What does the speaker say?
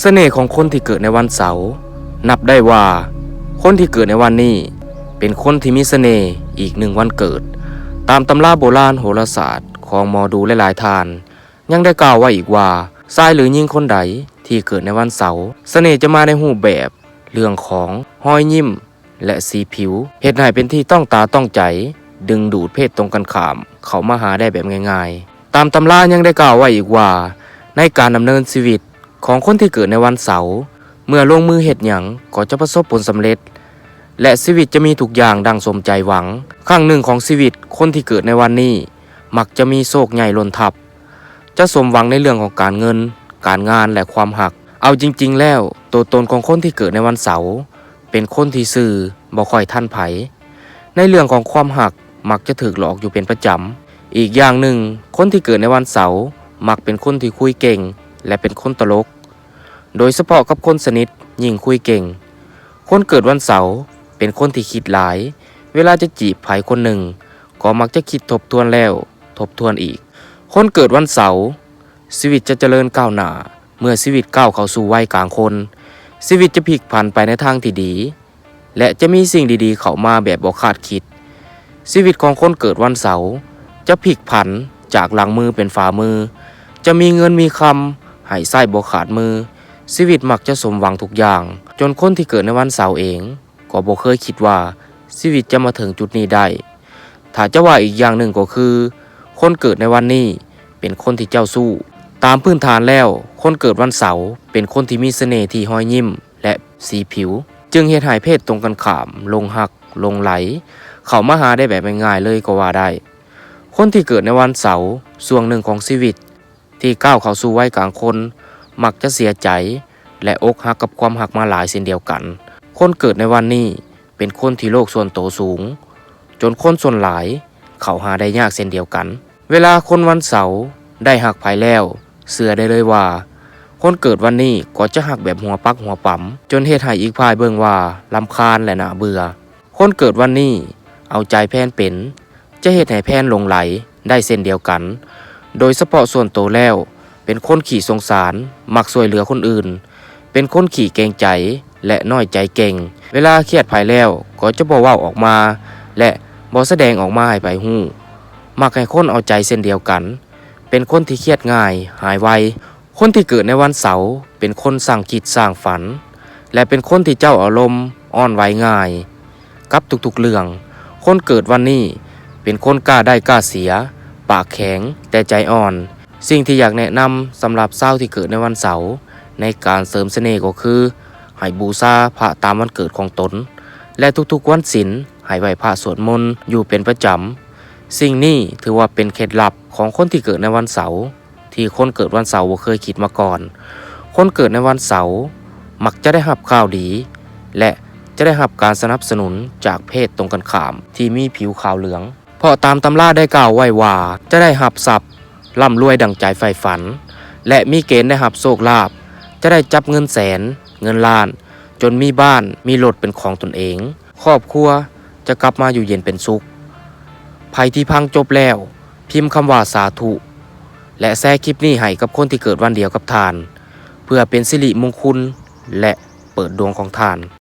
เสน่ห์ของคนที่เกิดในวันเสาร์นับได้ว่า คนที่เกิดในวันนี้ เป็นคนที่มีเสน่ห์อีกหนึ่งวันเกิด ตามตำราโบราณโหราศาสตร์ของหมอดูหลายๆทาน ยังได้กล่าวไว้อีกว่าชายหรือหญิงคนใดที่เกิดในวันเสาร์เสน่ห์จะมาในรูปแบบ เรื่องของห้อยยิ้ม และสีผิวเหตุให้เป็นที่ต้องตาต้องใจ ดึงดูดเพศตรงกันข้าม เขามาหาได้แบบง่าย ๆ ตามตำรายังได้กล่าวไว้อีกว่า ในการดำเนินชีวิต ของคนที่เกิดในวันเสาร์เมื่อลงมือเหตุหยังก็จะประสบผลสำเร็จ และชีวิตจะมีทุกอย่างดังสมใจหวังครั้งหนึ่งของชีวิตคนที่เกิดในวันนี้ มักจะมีโศกใหญ่ล่นทับ จะสมหวังในเรื่องของการเงิน การงานและความหัก เอาจริง ๆ แล้วตัวตนของคนที่เกิดในวันเสาร์เป็นคนที่ซื่อบ่ค่อยท่านไผ ในเรื่องของความหักมักจะถูกหลอกอยู่เป็นประจำอีกอย่างหนึ่งคนที่เกิดในวันเสาร์มักเป็นคนที่คุยเก่ง และเป็นคนตลก โดยเฉพาะกับคนสนิทยิ่งคุยเก่ง คนเกิดวันเสาร์เป็นคนที่คิดหลาย เวลาจะจีบไผคนหนึ่ง ก็มักจะคิดทบทวนแล้ว ทบทวนอีก คนเกิดวันเสาร์ชีวิตจะเจริญก้าวหน้า เมื่อชีวิตก้าวเข้าสู่วัยกลางคนชีวิตจะพลิกผันไปในทางที่ดี และจะมีสิ่งดีๆ เข้ามาแบบบ่คาดคิดชีวิตของคนเกิดวันเสาร์จะพลิกผันจากหลังมือเป็นฝ่ามือ จะมีเงินมีคำ ให้ไส้บ่ขาดมือ ชีวิตมักจะสมหวังทุกอย่าง จนคนที่เกิดในวันเสาร์เอง ก็บ่เคยคิดว่าชีวิตจะมาถึงจุดนี้ได้ถ้าจะว่าอีกอย่างหนึ่งก็คือ คนเกิดในวันนี้เป็นคนที่เจ้าสู้ ตามพื้นฐานแล้ว คนเกิดวันเสาร์เป็นคนที่มีเสน่ห์ที่ห้อยยิ้ม และสีผิว จึงเหตุให้เพศตรงกันข้าม ลงหัก ลงไหล เขามาหาได้แบบง่ายๆเลยก็ว่าได้ คนที่เกิดในวันเสาร์ส่วงหนึ่งของชีวิต ที่ก้าวเข้าสู่วัยกลางคน มักจะเสียใจ และอกหักกับความหักมาหลายเช่นเดียวกัน คนเกิดในวันนี้เป็นคนที่โลกส่วนโตสูง จนคนส่วนหลายเขาหาได้ยากเช่นเดียวกัน เวลาคนวันเสาร์ได้หักภายแล้ว เสือได้เลยว่า คนเกิดวันนี้ก็จะหักแบบหัวปักหัวปั๊มจนเหตุให้อีกพายเบิ่งว่าลำคาญและหนาเบื่อ คนเกิดวันนี้เอาใจแพนเป็น จะเหตุให้แพนหลงไหลได้เส้นเดียวกัน โดยเฉพาะส่วนโตแล้ว เป็นคนขี่สงสาร มักช่วยเหลือคนอื่น เป็นคนขี่เกรงใจและน้อยใจเก่ง เวลาเครียดภายแล้วก็จะบ่เว้าออกมา และบ่แสดงออกมาให้ไปหู้มักให้คนเอาใจเส้นเดียวกัน เป็นคนที่เครียดง่าย หายไว คนที่เกิดในวันเสาร์เป็นคนสร้างคิดสร้างฝัน และเป็นคนที่เจ้าอารมณ์อ่อนไหวง่าย กับทุกๆเรื่อง คนเกิดวันนี้เป็นคนกล้าได้กล้าเสีย ปากแข็งแต่ใจอ่อน สิ่งที่อยากแนะนำสำหรับเศร้าที่เกิดในวันเสาร์ในการเสริมเสน่ห์ก็คือให้บูชาพระตามวันเกิดของตน และทุกๆวันศีลให้ไหว้พระสวดมนต์อยู่เป็นประจำ สิ่งนี้ถือว่าเป็นเคล็ดลับของคนที่เกิดในวันเสาร์ที่คนเกิดวันเสาร์เคยคิดมาก่อน คนเกิดในวันเสาร์มักจะได้รับข่าวดี และจะได้รับการสนับสนุนจากเพศตรงกันข้ามที่มีผิวขาวเหลือง เพราะตามตำราได้กล่าวไว้ว่าจะได้หับทรัพย์ร่ำรวยดังใจใฝ่ฝัน และมีเกณฑ์ได้หับโชคลาภจะได้จับเงินแสน เงินล้าน จนมีบ้านมีรถเป็นของตนเอง ครอบครัวจะกลับมาอยู่เย็นเป็นสุขภัยที่พังจบแล้ว พิมพ์คำว่าสาธุ และแชร์คลิปนี้ให้กับคนที่เกิดวันเดียวกับทาน เพื่อเป็นสิริมงคลและเปิดดวงของทาน